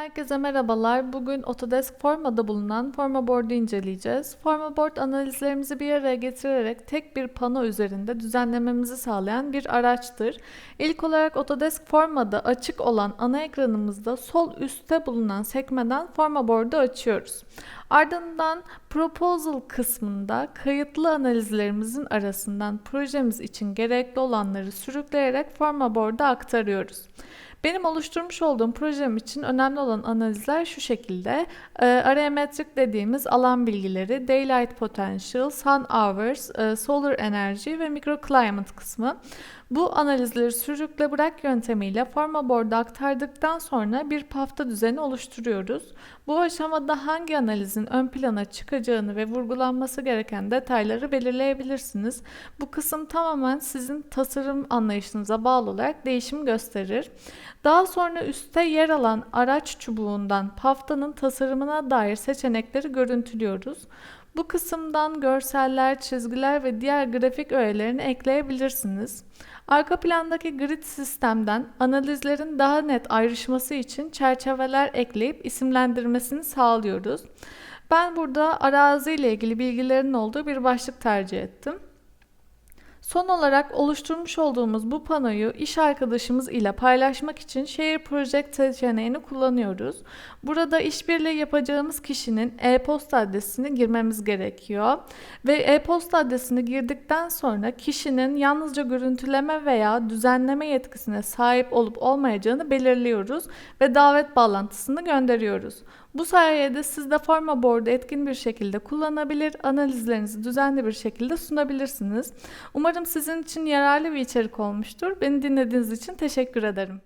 Herkese merhabalar. Bugün Autodesk Forma'da bulunan Forma Board'u inceleyeceğiz. Forma Board analizlerimizi bir araya getirerek tek bir pano üzerinde düzenlememizi sağlayan bir araçtır. İlk olarak Autodesk Forma'da açık olan ana ekranımızda sol üstte bulunan sekmeden Forma Board'u açıyoruz. Ardından Proposal kısmında kayıtlı analizlerimizin arasından projemiz için gerekli olanları sürükleyerek Forma Board'a aktarıyoruz. Benim oluşturmuş olduğum projem için önemli olan analizler şu şekilde. E, Araya dediğimiz alan bilgileri, Daylight Potential, Sun Hours, e, Solar Energy ve Microclimate kısmı. Bu analizleri sürükle bırak yöntemiyle forma board'a aktardıktan sonra bir pafta düzeni oluşturuyoruz. Bu aşamada hangi analizin ön plana çıkacağını ve vurgulanması gereken detayları belirleyebilirsiniz. Bu kısım tamamen sizin tasarım anlayışınıza bağlı olarak değişim gösterir. Daha sonra üstte yer alan araç çubuğundan paftanın tasarımına dair seçenekleri görüntülüyoruz. Bu kısımdan görseller, çizgiler ve diğer grafik öğelerini ekleyebilirsiniz. Arka plandaki grid sistemden analizlerin daha net ayrışması için çerçeveler ekleyip isimlendirmesini sağlıyoruz. Ben burada arazi ile ilgili bilgilerin olduğu bir başlık tercih ettim. Son olarak oluşturmuş olduğumuz bu panoyu iş arkadaşımız ile paylaşmak için Share Project seçeneğini kullanıyoruz. Burada işbirliği yapacağımız kişinin e-posta adresini girmemiz gerekiyor. Ve e-posta adresini girdikten sonra kişinin yalnızca görüntüleme veya düzenleme yetkisine sahip olup olmayacağını belirliyoruz ve davet bağlantısını gönderiyoruz. Bu sayede siz de Forma Board'u etkin bir şekilde kullanabilir, analizlerinizi düzenli bir şekilde sunabilirsiniz. Umarım sizin için yararlı bir içerik olmuştur. Beni dinlediğiniz için teşekkür ederim.